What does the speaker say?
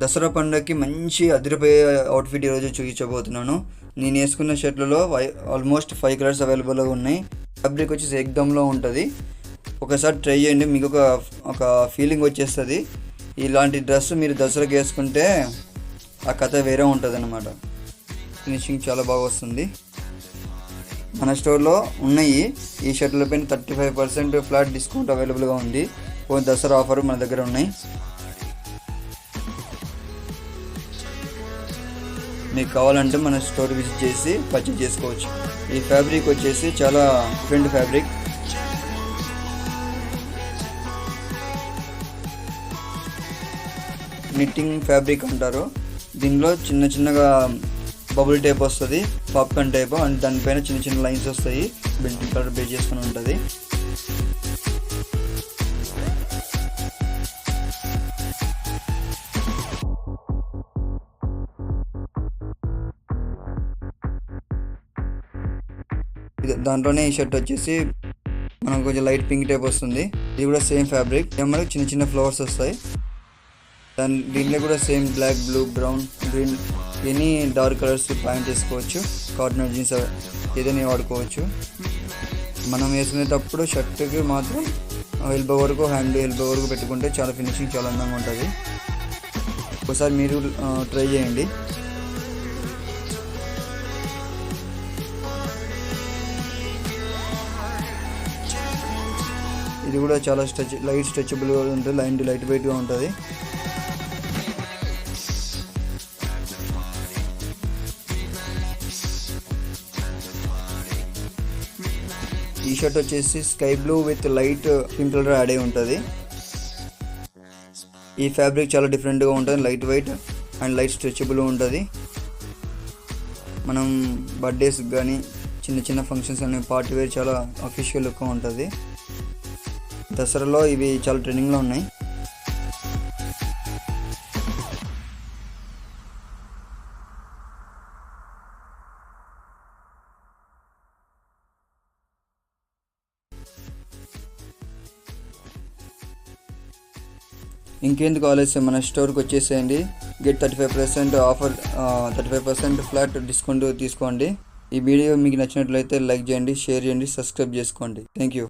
దసరా పండుగకి మంచి అదిరిపోయే అవుట్ఫిట్ ఈరోజు చూపించబోతున్నాను. నేను వేసుకున్న షర్ట్లలో ఆల్మోస్ట్ ఫైవ్ కలర్స్ అవైలబుల్గా ఉన్నాయి. ఫ్యాబ్రిక్ వచ్చేసి ఎగ్దమ్లో ఉంటుంది. ఒకసారి ట్రై చేయండి మీకు ఒక ఒక ఫీలింగ్ వచ్చేస్తుంది. ఇలాంటి డ్రెస్ మీరు దసరాకి వేసుకుంటే ఆ కథ వేరే ఉంటుంది అనమాట ఫినిషింగ్ చాలా బాగా వస్తుంది. మన స్టోర్లో ఉన్నాయి. ఈ షర్ట్ల పైన thirty five percent flat discount అవైలబుల్గా ఉంది. ఓ దసరా ఆఫర్ మన దగ్గర ఉన్నాయి. మీకు కావాలంటే మన స్టోర్ విజిట్ చేసి పర్చేజ్ చేసుకోవచ్చు. ఈ ఫ్యాబ్రిక్ వచ్చేసి చాలా డిఫరెంట్ ఫ్యాబ్రిక్ నిట్టింగ్ ఫ్యాబ్రిక్ అంటారు. దీనిలో చిన్న చిన్నగా బబుల్ టైప్ వస్తుంది పాప్కార్న్ టైప్ అండ్ దానిపైన చిన్న చిన్న లైన్స్ వస్తాయి బిల్డింగ్ కలర్ బేస్ చేసుకుని ఉంటుంది. దాంట్లోనే ఈ షర్ట్ వచ్చేసి మనకు కొంచెం లైట్ పింక్ టైప్ వస్తుంది. ఇది కూడా సేమ్ ఫ్యాబ్రిక్. ఏమన్నా చిన్న చిన్న ఫ్లవర్స్ వస్తాయి. దాని దీంట్లో కూడా same black blue brown green any dark colours pant వేసుకోవచ్చు కాటన్ జీన్స్ ఏదైనా వాడుకోవచ్చు. మనం వేసుకునేటప్పుడు షర్ట్కి మాత్రం ఎల్బో వరకు హ్యాండ్ ఎల్బో వరకు పెట్టుకుంటే చాలా ఫినిషింగ్ చాలా అందంగా ఉంటుంది. ఒకసారి మీరు ట్రై చేయండి. ఇది కూడా చాలా స్ట్రెచ్ లైట్ స్ట్రెచబుల్గా ఉంటుంది లైట్ లైట్ వెయిట్గా ఉంటుంది. ఈ షర్ట్ వచ్చేసి sky blue with light pink colour add అయి ఉంటుంది. ఈ ఫ్యాబ్రిక్ చాలా డిఫరెంట్గా ఉంటుంది light weight and light stretchable ఉంటుంది. మనం బర్త్డేస్ కానీ చిన్న చిన్న ఫంక్షన్స్ కానీ పార్టీ వేర్ చాలా అఫీషియల్ లుక్ ఉంటుంది. దసరాలో ఇవి చాలా ట్రెండింగ్లో ఉన్నాయి. ఇంకెందుకు ఆలస్యం? మన స్టోర్కి వచ్చేసేయండి. Get thirty five percent offer thirty five percent flat discount తీసుకోండి. ఈ వీడియో మీకు నచ్చినట్లయితే లైక్ చేయండి షేర్ చేయండి సబ్స్క్రైబ్ చేసుకోండి. Thank you